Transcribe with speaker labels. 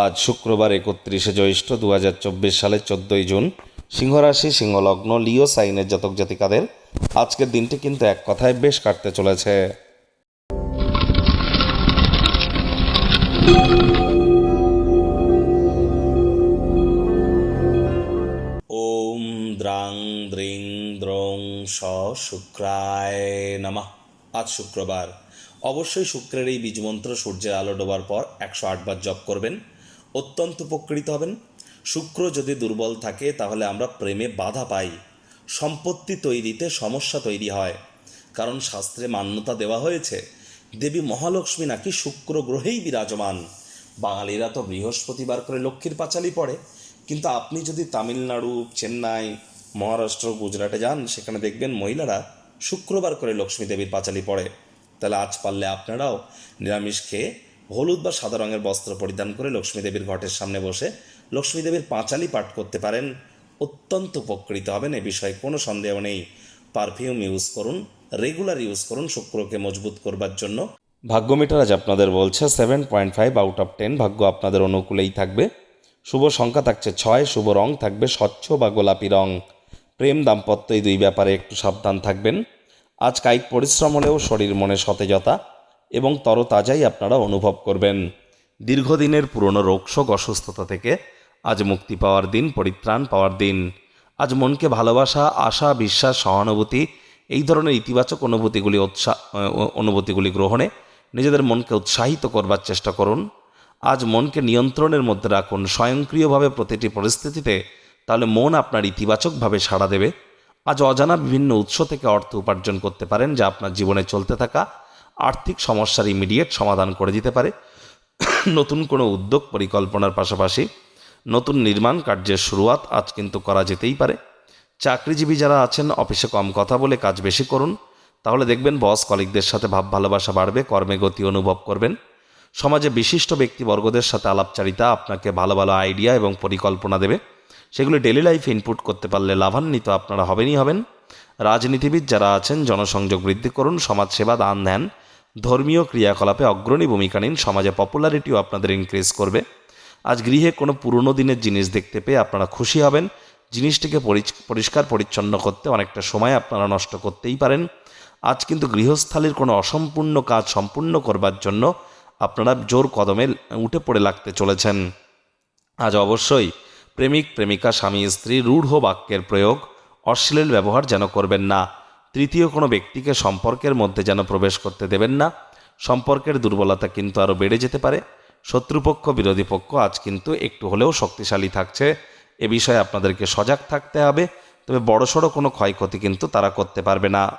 Speaker 1: আজ শুক্রবার একত্রিশে জ্যৈষ্ঠ দু হাজার চব্বিশ সালের চোদ্দোই জুন, সিংহরাশি, সিংহলগ্ন, লিও, সাইনের জাতক জাতিকাদের আজকের দিনটি কিন্তু এক কথায় বেশ কাটতে চলেছে। ওম দ্রাং দ্রিং দ্রং স শুক্রায় নমঃ। আজ শুক্রবার। অবশ্যই শুক্রের এই বীজমন্ত্র সূর্যের আলো ডোবার পর একশো আটবার জপ করবেন। অত্যন্ত উপকৃত হবেন। শুক্র যদি দুর্বল থাকে, তাহলে আমরা প্রেমে বাধা পাই। সম্পত্তি তৈরিতে সমস্যা তৈরি হয়। কারণ শাস্ত্রে মান্যতা দেওয়া হয়েছে, দেবী মহালক্ষ্মী নাকি শুক্র গ্রহেই বিরাজমান। বাঙালিরা তো বৃহস্পতিবার করে লক্ষ্মীর পাঁচালি পড়ে। কিন্তু আপনি যদি তামিলনাড়ু, চেন্নাই, মহারাষ্ট্র, গুজরাটে যান, সেখানে দেখবেন মহিলারা শুক্রবার করে লক্ষ্মী দেবীর পাঁচালি পড়ে। তাহলে আজ পারলে আপনারাও নিরামিষ খেয়ে হলুদ বা সাদা রঙের বস্ত্র পরিধান করে লক্ষ্মী দেবীর ঘটের সামনে বসে লক্ষ্মী দেবীর পাঁচালি পাঠ করতে পারেন। অত্যন্ত উপকৃত হবেন, এ বিষয়ে কোনো সন্দেহ নেই। পারফিউম ইউজ করুন, রেগুলার ইউজ করুন, শুক্রকে মজবুত করবার জন্য। ভাগ্য মিটার আজ আপনাদের বলছে seven point five out of ten ভাগ্য আপনাদের অনুকূলেই থাকবে। শুভ সংখ্যা থাকছে ছয়, শুভ রং থাকবে স্বচ্ছ বা গোলাপি রং। প্রেম দাম্পত্য এই দুই ব্যাপারে একটু সাবধান থাকবেন। আজ কায়িক পরিশ্রম হলেও শরীর মনে সতেজতা। এবং তরতাজাই আপনারা অনুভব করবেন। দীর্ঘদিনের পুরনো রোগশোক অসুস্থতা থেকে আজ মুক্তি পাওয়ার দিন, পরিত্রাণ পাওয়ার দিন। আজ মনকে ভালোবাসা, আশা, বিশ্বাস, সহানুভূতি এই ধরনের ইতিবাচক অনুভূতিগুলি উৎসাহ অনুভূতিগুলি গ্রহণে নিজেদের মনকে উৎসাহিত করবার চেষ্টা করুন। আজ মনকে নিয়ন্ত্রণের মধ্যে রাখুন। স্বয়ংক্রিয়ভাবে প্রতিটি পরিস্থিতিতে তাহলে মন আপনার ইতিবাচকভাবে সাড়া দেবে। আজ অজানা বিভিন্ন উৎস থেকে অর্থ উপার্জন করতে পারেন যা আপনার জীবনে চলতে থাকা আর্থিক সমস্যার ইমিডিয়েট সমাধান করে দিতে পারে। নতুন কোনো উদ্যোগ পরিকল্পনার পাশাপাশি নতুন নির্মাণ কার্যের শুরুয়াত আজ কিন্তু করা যেতেই পারে। চাকরিজীবী যারা আছেন, অফিসে কম কথা বলে কাজ বেশি করুন। তাহলে দেখবেন বস কলিকদের সাথে ভাব ভালোবাসা বাড়বে, কর্মে গতি অনুভব করবেন। সমাজে বিশিষ্ট ব্যক্তিবর্গদের সাথে আলাপচারিতা আপনাকে ভালো ভালো আইডিয়া এবং পরিকল্পনা দেবে। সেগুলি ডেলি লাইফে ইনপুট করতে পারলে লাভান্বিত আপনারা হবেনই হবেন। রাজনীতিবিদ যারা আছেন, জনসংযোগ বৃদ্ধি করুন, সমাজসেবা দান ধ্যান ধর্মীয় ক্রিয়াকলাপে অগ্রণী ভূমিকা নিন, সমাজে পপুলারিটিও আপনাদের ইনক্রিজ করবে। আজ গৃহে কোনো পুরনো দিনের জিনিস দেখতে পেয়ে আপনারা খুশি হবেন। জিনিসটিকে পরিষ্কার পরিচ্ছন্ন করতে অনেকটা সময় আপনারা নষ্ট করতেই পারেন। আজ কিন্তু গৃহস্থালির কোনো অসম্পূর্ণ কাজ সম্পূর্ণ করবার জন্য আপনারা জোর কদমে উঠে পড়ে লাগতে চলেছেন। আজ অবশ্যই প্রেমিক, প্রেমিকা, স্বামী, স্ত্রী, রূঢ় বাক্যের প্রয়োগ, অশ্লীল ব্যবহার যেন করবেন না। তৃতীয় কোনো ব্যক্তিকে সম্পর্কের মধ্যে যেন প্রবেশ করতে দেবেন না। সম্পর্কের দুর্বলতা কিন্তু আরও বেড়ে যেতে পারে। শত্রুপক্ষ, বিরোধী পক্ষ আজ কিন্তু একটু হলেও শক্তিশালী থাকছে। এ বিষয়ে আপনাদেরকে সজাগ থাকতে হবে। তবে বড়সড় কোনো ক্ষয়ক্ষতি কিন্তু তারা করতে পারবে না।